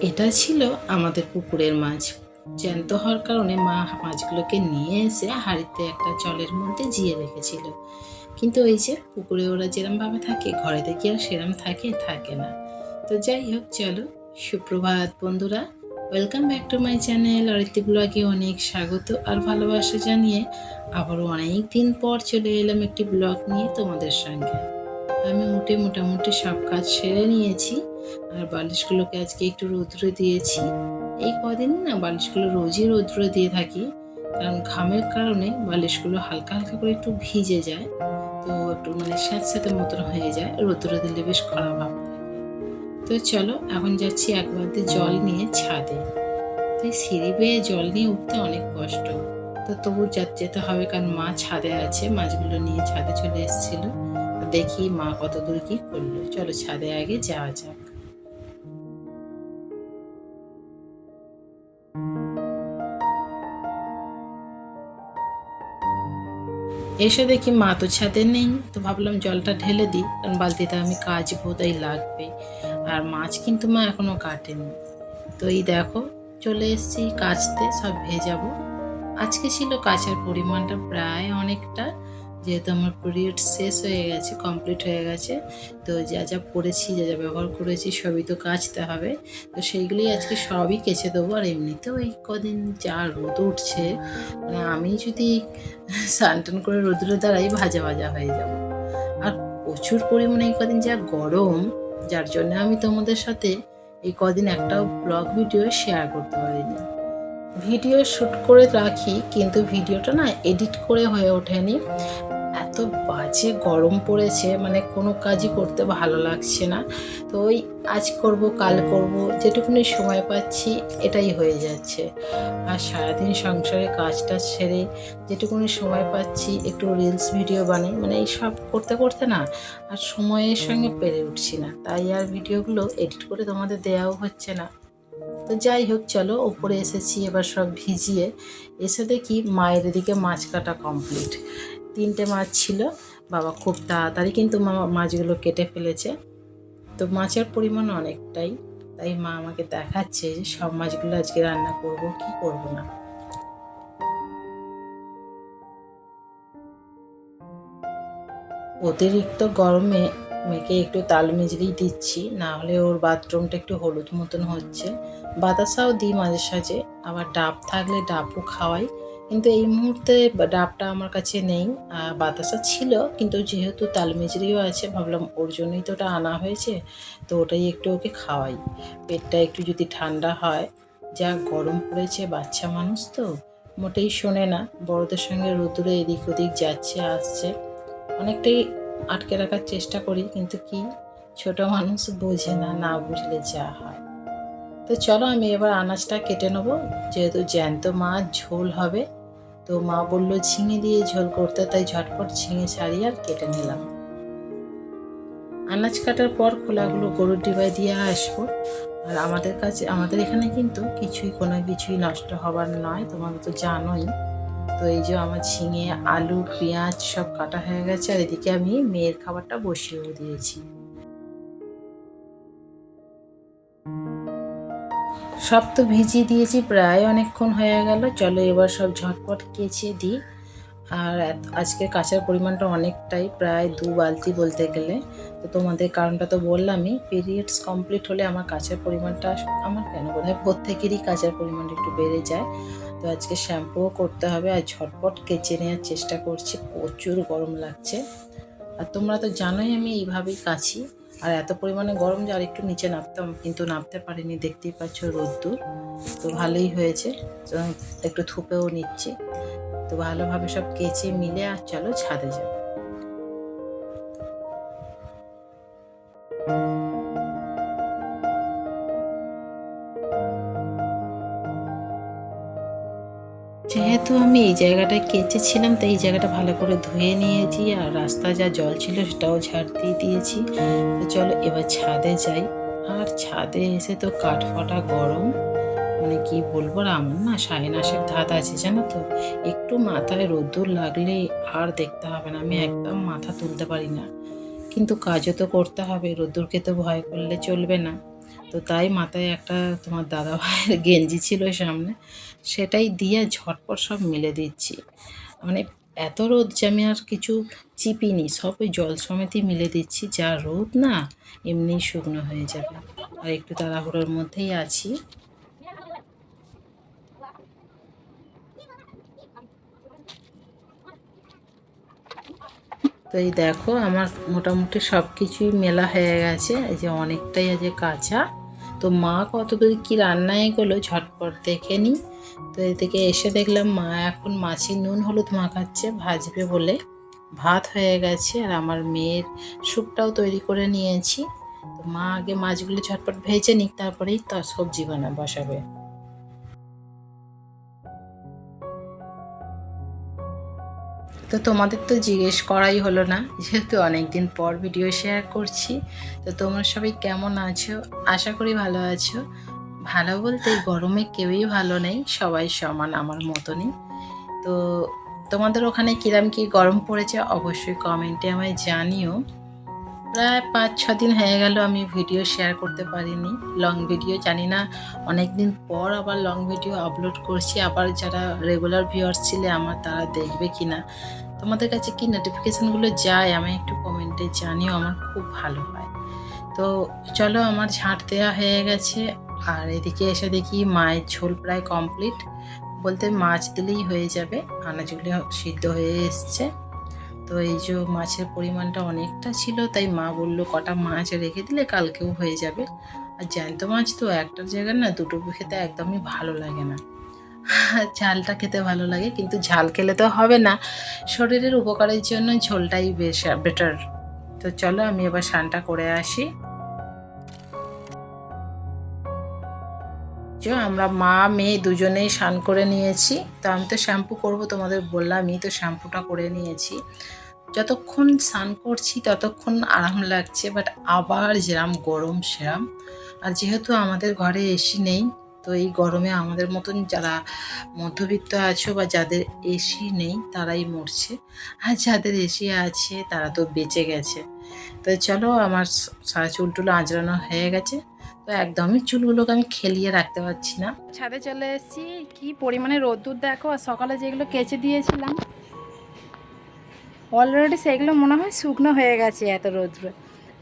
এটা ছিল আমাদের পুকুরের মাছ। জ্যান্ত হওয়ার কারণে মা মাছগুলোকে নিয়ে এসে হাঁড়িতে একটা জলের মধ্যে জিয়ে রেখেছিল। কিন্তু ওই যে পুকুরে ওরা যেরমভাবে থাকে, ঘরে দেখি আর সেরম থাকে থাকে না। তো যাই হোক, চলো। সুপ্রভাত বন্ধুরা welcome back to my channel Aritri ব্লগে অনেক স্বাগত আর ভালোবাসা জানিয়ে আবারও অনেক দিন পর চলে এলাম একটি ব্লগ নিয়ে তোমাদের সঙ্গে। আমি উঠে মোটামুটি সব কাজ সেরে নিয়েছি। আর বালিশগুলোকে আজকে একটু রৌদ্র দিয়েছি। এই কদিন না বালিশগুলো রোজই রৌদ্র দিয়ে থাকি, কারণ ঘামের কারণে বালিশগুলো হালকা হালকা করে একটু ভিজে যায়, তো একটু মানে স্যাঁতস্যাঁতে মতন হয়ে যায়, রৌদ্র দিলে বেশ খরা ভাব তো চলো, এখন যাচ্ছি এক বালতি জল নিয়ে ছাদে। তো সিঁড়ি বেয়ে জল নিয়ে উঠতে অনেক কষ্ট। তো তবু যেতে হবে, কারণ মা ছাদে আছে, মাছগুলো নিয়ে ছাদে চলে এসেছিল। দেখি মা কত দূর কি করল। চলো ছাদে আগে যাওয়া যাক। এসে দেখি মা তো ছাদে নেই, তো ভাবলাম জলটা ঢেলে দিই, কারণ বালতিতে আমি কাজ বোধাই লাগবে। আর মাছ কিন্তু মা এখনও কাটেনি। তো এই দেখো, চলে এসেছি কাচতে, সব ভেজাবো। আজকে ছিল কাচার পরিমাণটা প্রায় অনেকটা। যেহেতু আমার পিরিয়ড শেষ হয়ে গেছে কমপ্লিট হয়ে গেছে, তো যা যা পড়েছি, যা যা ব্যবহার করেছি, সবই তো কাচতে হবে। তো সেইগুলি আজকে সবই কেচে দেবো, আর এমনিতেও এই কদিন যা রোদ উঠছে মানে আমি যদি স্নান করে রোদ্রে দাঁড়াই, ভাজা ভাজা হয়ে যাব। আর প্রচুর পরিমাণে এই কদিন যা গরম, যার জন্য আমি তোমাদের সাথে এই কদিন একটাও ব্লগ ভিডিও শেয়ার করতে পারিনি। ভিডিও শ্যুট করে রাখি, কিন্তু ভিডিওটা না এডিট করে হয়ে ওঠেনি। এত বাজে গরম পড়েছে মানে কোনো কাজই করতে ভালো লাগছে না। তো ওই আজ করব, কাল করব, যেটুকুনি সময় পাচ্ছি এটাই হয়ে যাচ্ছে। আর সারাদিন সংসারে কাজটা সেরে যেটুকুনি সময় পাচ্ছি একটু রিলস ভিডিও বানাই মানে এই সব করতে করতে না আর সময়ের সঙ্গে পেরে উঠছি না। তাই আর ভিডিওগুলো এডিট করে তোমাদের দেওয়াও হচ্ছে না। তো যাই হোক, চলো ওপরে এসেছি, এবার সব ভিজিয়ে, এসে দেখি মায়ের দিকে মাছ কাটা কমপ্লিট তিনটে মাছ ছিল। বাবা খুব তাড়াতাড়ি কিন্তু মা, মাছগুলো কেটে ফেলেছে। তো মাছের পরিমাণ অনেকটাই। তাই মা আমাকে দেখাচ্ছে যে সব মাছগুলো আজকে রান্না করব, কি করব না। অতিরিক্ত গরমে মেয়েকে একটু তাল মিজড়ি দিচ্ছি, না হলে ওর বাথরুমটা একটু হলুদ মতন হচ্ছে। বাতাসাও দিই মাঝে সাঝে, আবার ডাব থাকলে ডাবও খাওয়াই। কিন্তু এই মুহূর্তে ডাবটা আমার কাছে নেই বাতাসা ছিল, কিন্তু যেহেতু তাল মিজড়িও আছে, ভাবলাম ওর জন্যই তো ওটা আনা হয়েছে, তো ওটাই একটু ওকে খাওয়াই। পেটটা একটু যদি ঠান্ডা হয়, যা গরম পড়েছে বাচ্চা মানুষ তো, মোটেই শোনে না। বড়দের সঙ্গে রোদুরে এদিক ওদিক যাচ্ছে, আসছে। অনেকটাই আটকে রাখার চেষ্টা করি, কিন্তু কি ছোট মানুষ বোঝে না না বুঝলে যা হয়। তো চলো আমি এবার আনাজটা কেটে নেব, যেহেতু জ্যান্ত মাছ, ঝোল হবে। তো মা বলল, ঝিঙে দিয়ে ঝোল করতে। তাই ঝটপট ঝিঙে ছাড়িয়ে আর কেটে নিলাম। আনাজ কাটার পর খোলাগুলো গরুর ডিবায় দিয়ে আসব। আর আমাদের কাছে, আমাদের এখানে কিন্তু কিছুই, কোনো কিছুই নষ্ট হবার নয়, তোমার তো জানোই। তো এই যে আমার ঝিঙে, আলু, পেঁয়াজ সব কাটা হয়ে গেছে। আর এদিকে আমি মেয়ের খাবারটা বসিয়েও দিয়েছি। সব তো ভিজিয়ে দিয়েছি, প্রায় অনেকক্ষণ হয়ে গেল। চলো এবার সব ঝটপট কেচে দিই। আর আজকে কাঁচার পরিমাণটা অনেকটাই, প্রায় দু বালতি বলতে গেলে। তো তোমাদের কারণটা তো বললামই পিরিয়ডস কমপ্লিট হলে আমার কাঁচার পরিমাণটা, আমার কেন বোধ হয় প্রত্যেকেরই কাঁচার পরিমাণটা একটু বেড়ে যায়। তো আজকে শ্যাম্পুও করতে হবে, আর ঝটপট কেচে নেওয়ার চেষ্টা করছি, প্রচুর গরম লাগছে। আর তোমরা তো জানোই আমি এইভাবেই কাছি। আর এত পরিমাণে গরম যে আর একটু নিচে নামতাম, কিন্তু নামতে পারিনি, দেখতেই পাচ্ছ রোদ্দুর। তো ভালোই হয়েছে। একটু থুপেও নিচ্ছি। তো ভালোভাবে সব কেচে মিলে আর চলো ছাদে যাও যেহেতু আমি এই জায়গাটায় কেচেছিলাম, তাই এই জায়গাটা ভালো করে ধুয়ে নিয়েছি আর রাস্তা যা জল ছিল সেটাও ঝাড় দিয়ে দিয়েছি। তো চলো এবার ছাদে যাই। আর ছাদে এসে তো কাঠ ফাটা গরম। মানে কি বলব, আর আমার না সাইনাসের ধাত আছে, জানো তো? একটু মাথায় রোদ্দুর লাগলে আর দেখতে হবে না। আমি একদম মাথা তুলতে পারি না। কিন্তু কাজও তো করতে হবে। রোদ্দুরকে তো ভয় করলে চলবে না। তো তাই মাথায় একটা তোমার দাদা ভাইয়ের গেঞ্জি ছিল সামনে, সেটাই দিয়ে ঝটপট সব মিলে দিচ্ছি। মানে এত রোদ যে আমি আর কিছু চিপিনি, সব ওই জল সমেতই মিলে দিচ্ছি, যা রোদ না এমনি শুকনো হয়ে যাবে। আর একটু তাড়াহুড়োর মধ্যেই আছি। তো এই দেখো, আমার মোটামুটি সব কিছুই মেলা হয়ে গেছে। এই যে অনেকটাই আছে কাঁচা। তো মা কতদূর কি রান্নায় এগুলো ঝটপট দেখে নি। তো এদিকে এসে দেখলাম মা এখন মাছের নুন হলুদ মাখাচ্ছে, ভাজবে বলে। ভাত হয়ে গেছে আর আমার মেয়ের স্যুপটাও তৈরি করে নিয়েছি। তো মা আগে মাছগুলো ঝটপট ভেজে নিক, তারপরেই তার সবজি বানা, বসাবে। তো তোমাদের তো জিজ্ঞেস করাই হলো না, যেহেতু অনেকদিন পর ভিডিও শেয়ার করছি। তো তোমরা সবাই কেমন আছো? আশা করি ভালো আছো। ভালো বলতে গরমে কেউই ভালো নেই, সবাই সমান আমার মতনই। তো তোমাদের ওখানে কিরাম কি গরম পড়েছে? অবশ্যই কমেন্টে আমায় জানিও। প্রায় পাঁচ, ছ দিন হয়ে গেল আমি ভিডিও শেয়ার করতে পারিনি লং ভিডিও জানি না অনেক দিন পর আবার লং ভিডিও আপলোড করছি, আবার যারা রেগুলার ভিউয়ার্স ছিলে আমার তারা দেখবে কি না তোমাদের কাছে কি নোটিফিকেশানগুলো যায় আমি একটু কমেন্টে জানিও, আমার খুব ভালো হয়। তো চলো আমার ঝাঁট দেওয়া হয়ে গেছে, আর এদিকে এসে দেখি মায়ের ঝোল প্রায় কমপ্লিট বলতে মাছ দিলেই হয়ে যাবে, আনাজগুলো সিদ্ধ হয়ে এসছে। তো এই যে মাছের পরিমাণটা অনেকটা ছিল, তাই মা বলল কটা মাছ রেখে দিলে কালকেও হয়ে যাবে। আর জ্যান্ত মাছ তো একটার জায়গায় না, দুটো খেতে একদমই ভালো লাগে না। ঝালটা খেতে ভালো লাগে, কিন্তু ঝাল খেলে তো হবে না। শরীরের উপকারের জন্য ঝোলটাই বেশ বেটার তো চলো আমি এবার স্নানটা করে আসি। যে আমরা মা, মেয়ে দুজনেই স্নান করে নিয়েছি। তো আমি তো শ্যাম্পু করব তোমাদের বললামই, তো শ্যাম্পুটা করে নিয়েছি। যতক্ষণ স্নান করছি ততক্ষণ আরাম লাগছে বাট আবার যেরাম গরম সেরাম। আর যেহেতু আমাদের ঘরে এসি নেই, তো এই গরমে আমাদের মতন যারা মধ্যবিত্ত আছো বা যাদের এসি নেই, তারাই মরছে। আর যাদের এসি আছে, তারা তো বেঁচে গেছে। তো চলো আমার সারা চুলটুলো আঁচড়ানো হয়ে গেছে। তো একদমই চুলগুলোকে আমি খেলিয়ে রাখতে পারছি না। ছাদে চলে এসেছি। কি পরিমাণে রোদ্দুর দেখো, আর সকালে যেগুলো কেচে দিয়েছিলাম অলরেডি সেগুলো মনে হয় শুকনো হয়ে গেছে এত রোদ্র।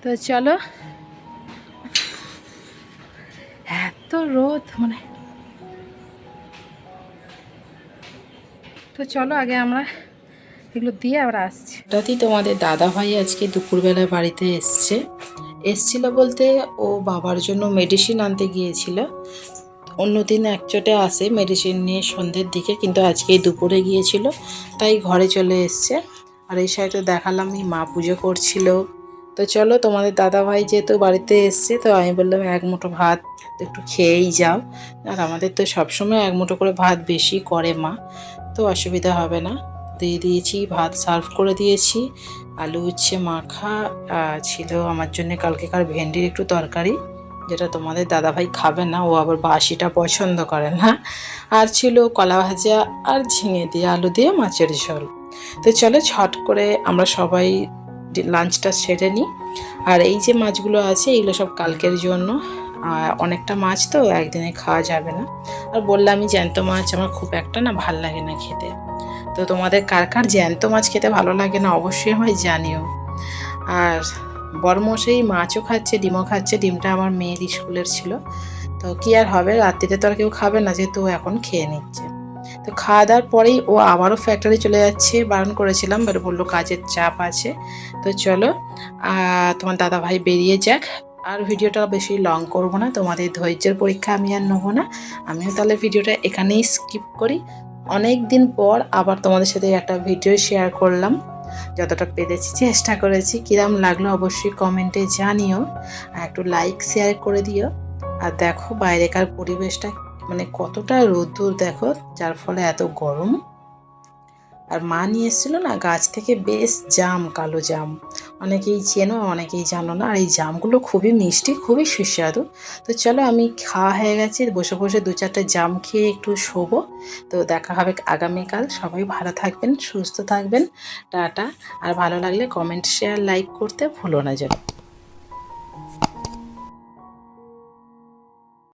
তো চলো। এত রোদ মানে। তো চলো আগে আমরা এগুলো দিয়ে আবার আসছি। হঠাৎই তোমাদের দাদা ভাই আজকে দুপুরবেলা বাড়িতে এসছে। এসছিল বলতে ও বাবার জন্য মেডিসিন আনতে গিয়েছিল। অন্যদিন একচোটে আসে মেডিসিন নিয়ে সন্ধ্যের দিকে, কিন্তু আজকে দুপুরে গিয়েছিল, তাই ঘরে চলে এসছে। আর এই সাইডে দেখালাম মা পুজো করছিল। তো চলো, তোমাদের দাদা ভাই যেহেতু বাড়িতে এসছে, তো আমি বললাম এক মুঠো ভাত একটু খেয়েই যাও। আর আমাদের তো সবসময় এক মুঠো করে ভাত বেশি করে মা, তো অসুবিধা হবে না। দিয়ে দিয়েছি, ভাত সার্ভ করে দিয়েছি। আলু, উচ্ছে, মাখা ছিল আমার জন্য কালকেকার ভেন্ডির একটু তরকারি, যেটা তোমাদের দাদাভাই খাবে না, ও আবার বাসিটা পছন্দ করে না। আর ছিল কলা ভাজা আর ঝিঙে দিয়ে, আলু দিয়ে মাছের ঝোল। তো চলো ছট করে আমরা সবাই লাঞ্চটা সেরে নিই আর এই যে মাছগুলো আছে, এগুলো সব কালকের জন্য। অনেকটা মাছ তো, একদিনে খাওয়া যাবে না। আর বললামই জ্যান্ত মাছ আমার খুব একটা না ভালো লাগে না খেতে। তো তোমাদের কার কার জ্যান্ত মাছ খেতে ভালো লাগে না অবশ্যই আমায় জানিও। আর বরমশাই মাছও খাচ্ছে, ডিমও খাচ্ছে, ডিমটা আমার মেয়ের স্কুলের ছিল। তো কি আর হবে, রাত্রিতে তো আর কেউ খাবে না, যেহেতু এখন খেয়ে নিচ্ছে। তো খাওয়া দাওয়ার পরেই ও আবারও ফ্যাক্টরি চলে যাচ্ছে, বারণ করেছিলাম বাট বলল কাজের চাপ আছে। তো চলো তোমার দাদা ভাই বেরিয়ে যাক। আর ভিডিওটা বেশি লং করব না, তোমাদের ধৈর্যের পরীক্ষা আমি আর নেব না। আমিও তাহলে ভিডিওটা এখানেই স্কিপ করি। অনেক দিন পর আবার তোমাদের সাথে একটা ভিডিও শেয়ার করলাম। যতটা পেরেছি চেষ্টা করেছি, কিরাম লাগল অবশ্যই কমেন্টে জানিও। আর একটু লাইক শেয়ার করে দিও। আর দেখো বাইরেকার পরিবেশটা মানে কতটা রোদ্দুর দেখো, যার ফলে এত গরম। আর মা নিয়ে এসেছিল না, গাছ থেকে বেশ জাম, কালো জাম। অনেকেই চেনো, অনেকেই জানো না। আর এই জামগুলো খুবই মিষ্টি, খুবই সুস্বাদু। তো চলো আমি খাওয়া হয়ে গেছে, বসে বসে দু চারটে জাম খেয়ে একটু শোবো। তো দেখা হবে আগামীকাল। সবাই ভালো থাকবেন, সুস্থ থাকবেন। টাটা। আর ভালো লাগলে কমেন্ট শেয়ার লাইক করতে ভুলো না যেন।